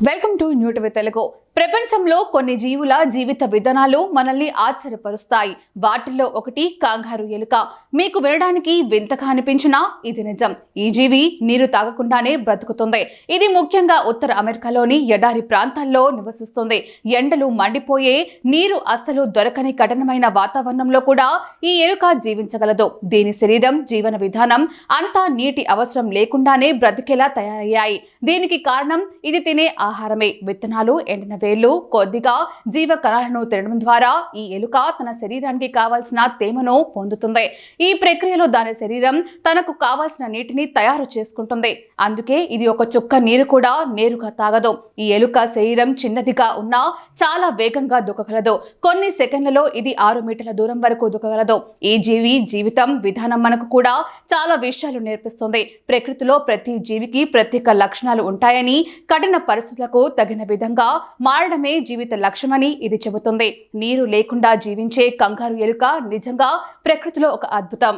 Welcome welcome to new TV Telugu. ప్రపంచంలో కొన్ని జీవుల జీవిత విధానాలు మనల్ని ఆశ్చర్యపరుస్తాయి. వాటిల్లో ఒకటి కాంగారు ఎలుక. మీకు వినడానికి వింతగా అనిపించినా ఇది నిజం. ఈ జీవి నీరు తాగకుండానే బ్రతుకుతుంది. ఇది ముఖ్యంగా ఉత్తర అమెరికాలోని ఎడారి ప్రాంతాల్లో నివసిస్తుంది. ఎండలు మండిపోయే నీరు అస్సలు దొరకని కఠినమైన వాతావరణంలో కూడా ఈ ఎలుక జీవించగలదు. దీని శరీరం జీవన విధానం అంతా నీటి అవసరం లేకుండానే బ్రతికేలా తయారయ్యాయి. దీనికి కారణం ఇది తినే ఆహారమే. విత్తనాలు ఎండిన వేళ్ళు కొద్దిగా జీవ కణాలను తినడం ద్వారా ఈ ఎలుక తన శరీరానికి కావాల్సిన తేమను పొందుతుంది. ఈ ప్రక్రియలో దాని శరీరం తనకు కావాల్సిన నీటిని తయారు చేసుకుంటుంది. అందుకే ఇది ఒక చుక్క నీరు కూడా నేరుగా తాగదు. ఈ ఎలుక శరీరం చిన్నదిగా ఉన్నా చాలా వేగంగా దుకగలదు కొన్ని సెకండ్లలో ఇది ఆరు మీటర్ల దూరం వరకు దుకగలదు ఈ జీవి జీవితం విధానం మనకు కూడా చాలా విషయాలు నేర్పిస్తుంది. ప్రకృతిలో ప్రతి జీవికి ప్రత్యేక లక్షణాలు ఉంటాయని కఠిన పరిస్థితులకు తగిన విధంగా మారడమే జీవిత లక్ష్యమని ఇది చెబుతుంది. నీరు లేకుండా జీవించే కంగారు ఎలుక నిజంగా ప్రకృతిలో ఒక అద్భుతం.